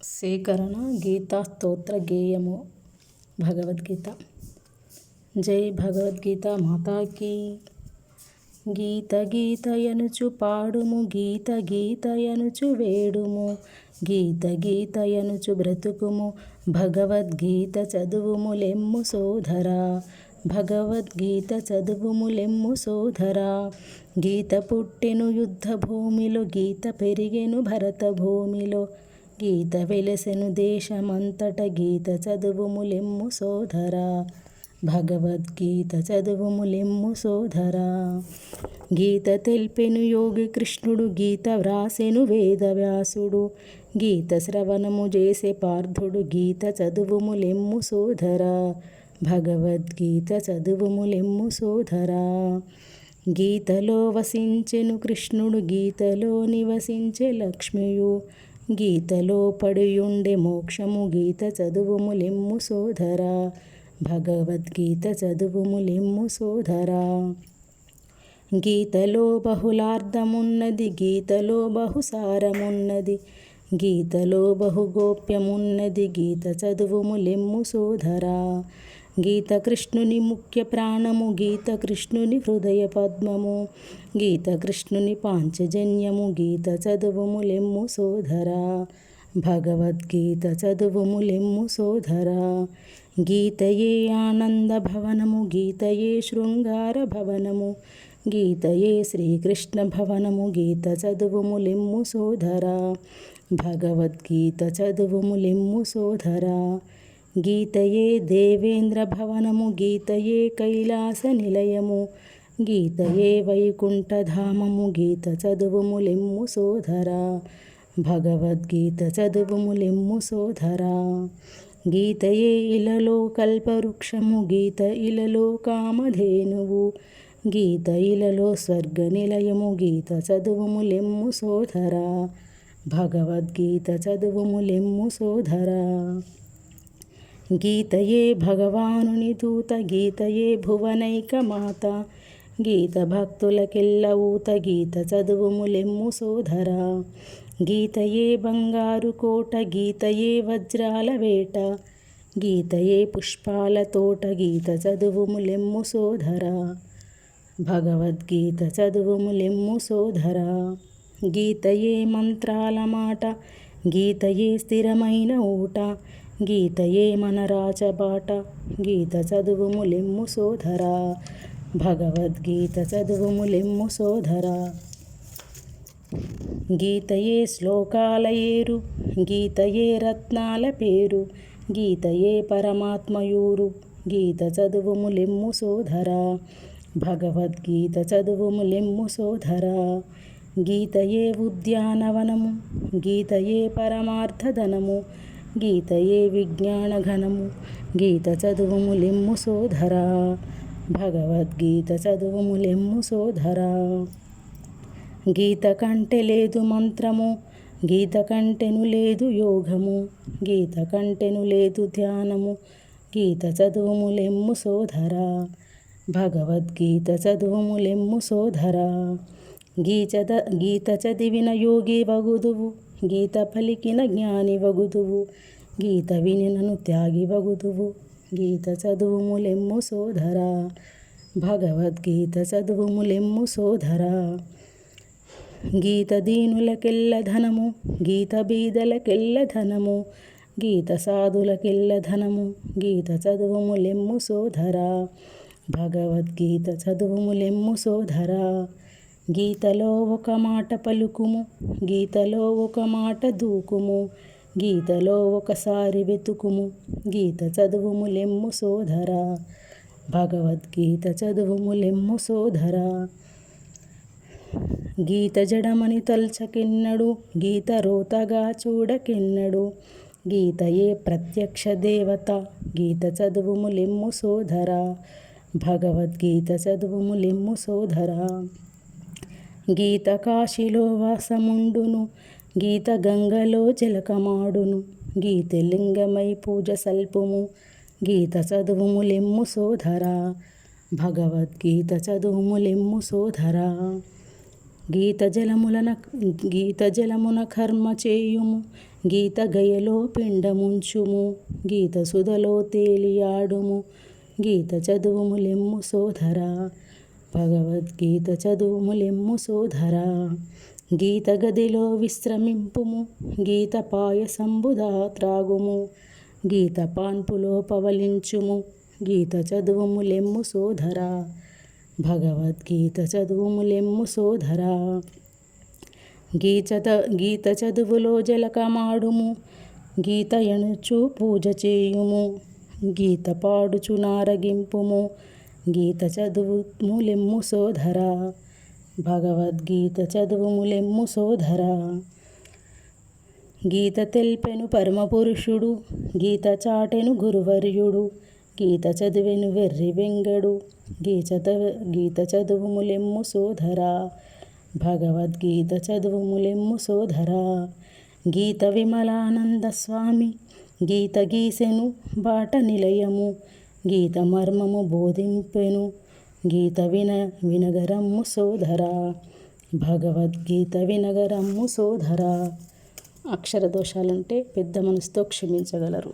సేకరణ గీతా స్తోత్ర గేయము భగవద్గీత. జై భగవద్గీత మాతాకి. గీత గీతయనుచు పాడుము గీత గీతయనుచు వేడుము గీత గీతయనుచు బ్రతుకుము భగవద్గీత చదువుములెమ్ము సోదరా భగవద్గీత చదువుములెమ్ము సోదరా గీత పుట్టెను యుద్ధ భూమిలో గీత పెరిగెను భరత భూమిలో గీత వెలసెను దేశమంతట గీత చదువుములెమ్ము సోదరా. భగవద్గీత చదువుములెమ్ము సోదరా. గీత తెల్పెను యోగి కృష్ణుడు గీత వ్రాసెను వేదవ్యాసుడు. గీత శ్రవణము చేసే పార్థుడు గీత చదువుములెమ్ము సోదరా. భగవద్గీత చదువుములెమ్ము సోదరా. గీతలో వసించెను కృష్ణుడు గీతలో నివసించే లక్ష్మియు. గీతలో పడియుండే మోక్షము గీత చదువుములెమ్ము సోదరా. భగవద్గీత చదువుములెమ్ము సోదరా. గీతలో బహుళార్థమున్నది గీతలో బహుసారమున్నది గీతలో బహుగోప్యమున్నది గీత చదువుములెమ్ము సోదరా. గీత కృష్ణుని ముఖ్య ప్రాణము గీత కృష్ణుని హృదయ పద్మము గీత కృష్ణుని పాంచజన్యము గీత చదువుములెమ్ము సోదరా. భగవద్గీత చదువుములెమ్ము సోదరా. గీతయే ఆనంద భవనము గీతయే శృంగార భవనము గీతయే శ్రీకృష్ణ భవనము గీత చదువుములెమ్ము సోదరా. భగవద్గీత చదువుములెమ్ము సోదరా. గీతయే దేవేంద్ర భవనము గీతయే కైలాస నిలయము గీతయే వైకుంఠధామము గీత చదువుములెమ్ము సోదరా భగవద్గీత చదువుములెమ్ము సోదరా. గీతయే ఇలలో కల్పవృక్షము గీత ఇలలో కామధేనువు గీత ఇలలో స్వర్గ నిలయము గీత చదువుములెమ్ము సోదరా భగవద్గీత చదువుములెమ్ము సోదరా. గీతయే భగవానుని దూత గీతయే భువనైక మాత గీత భక్తులకెల్ల ఊత గీత చదువుములెమ్ము సోదర. గీతయే బంగారు కోట గీతయే వజ్రాల వేట. గీతయే పుష్పాల తోట గీత చదువుములెమ్ము సోదర. భగవద్గీత చదువుములెమ్ము సోదర. గీతయే మంత్రాల మాట గీతయే స్థిరమైన ఊట. గీతయే మన రాజబాట గీత చదువుములెమ్ము సోదరా. భగవద్గీత చదువుములెమ్ము సోదరా. గీతయే శ్లోకాల ఏరు గీతయే రత్నాల పేరు గీతయే పరమాత్మయూరు గీత చదువుములెమ్ము సోదరా. భగవద్గీత చదువుములెమ్ము సోదరా. గీతయే ఉద్యానవనము గీతయే పరమార్థధనము గీతయే విజ్ఞానఘనము గీత చదువుము లెమ్ము సోదరా. భగవద్గీత చదువుములెమ్ము సోదరా. గీత కంటే లేదు మంత్రము గీత కంటెను లేదు యోగము గీత కంటెను లేదు ధ్యానము గీత చదువుము లెమ్ము సోదరా. భగవద్గీత చదువుము లెమ్ము సోదరా. గీచద గీత చదివిన యోగి వగుదువు గీత పలికిన జ్ఞాని వగుదువు. గీత వినినను త్యాగి వగుదువు. గీత చదువుములెమ్ము సోదరా. భగవద్గీత చదువుములెమ్ము సోదరా. గీత దీనులకెల్ల ధనము గీత బీదలకెల్ల ధనము గీత సాధులకెల్ల ధనము గీత చదువుములెమ్ము సోదరా. భగవద్గీత చదువుములెమ్ము సోదరా. గీతలో ఒక మాట పలుకుము గీతలో ఒక మాట దూకుము గీతలో ఒకసారి వెతుకుము గీత చదువుము లెమ్ము సోదరా భగవద్గీత చదువుములెమ్ము సోదరా. గీత జడమని తల్చకెన్నడు గీత రోతగా చూడకెన్నడు ఏ ప్రత్యక్ష దేవత గీత చదువుము లెమ్ము సోదరా భగవద్గీత చదువుము లెమ్ము సోదరా. గీత కాశీలో వాసముండును గీత గంగలో జలకమాడును గీత లింగమై పూజ సల్పుము గీత చదువుములెమ్ము సోదరా భగవద్గీత చదువుములెమ్ము సోదరా. గీత జలములన గీత జలమున కర్మ చేయుము గీత గయలో పిండముంచుము గీత సుధలో తేలియాడుము గీత చదువుములెమ్ము సోదరా. భగవద్గీత చదువుములెమ్ము సోదరా. గీత గదిలో విశ్రమింపుము గీత పాయసంబుదా త్రాగుము. గీత పాన్పులో పవలించుము గీత చదువుములెమ్ము సోదరా. భగవద్గీత చదువుములెమ్ము సోదరా. గీత గీత చదువులో జలకమాడుము గీత ఎణుచు పూజ చేయుము గీత పాడుచు నారగింపుము గీత చదువు ములెమ్ము సోదరా భగవద్గీత చదువు ములెమ్ము సోదరా. గీత తెల్పెను పరమపురుషుడు గీత చాటెను గురువర్యుడు గీత చదివెను వెర్రి వెంగడు గీత గీత చదువుములెమ్ము సోదరా. భగవద్గీత చదువు ములెమ్ము సోదరా. గీత విమలానంద స్వామి గీత గీసెను బాట నిలయము గీత మర్మము బోధింపెను. గీత విన వినగరమ్ము సోదరా. భగవద్గీత వినగరమ్ము సోదరా. అక్షర దోషాలుంటే పెద్ద మనసుతో క్షమించగలరు.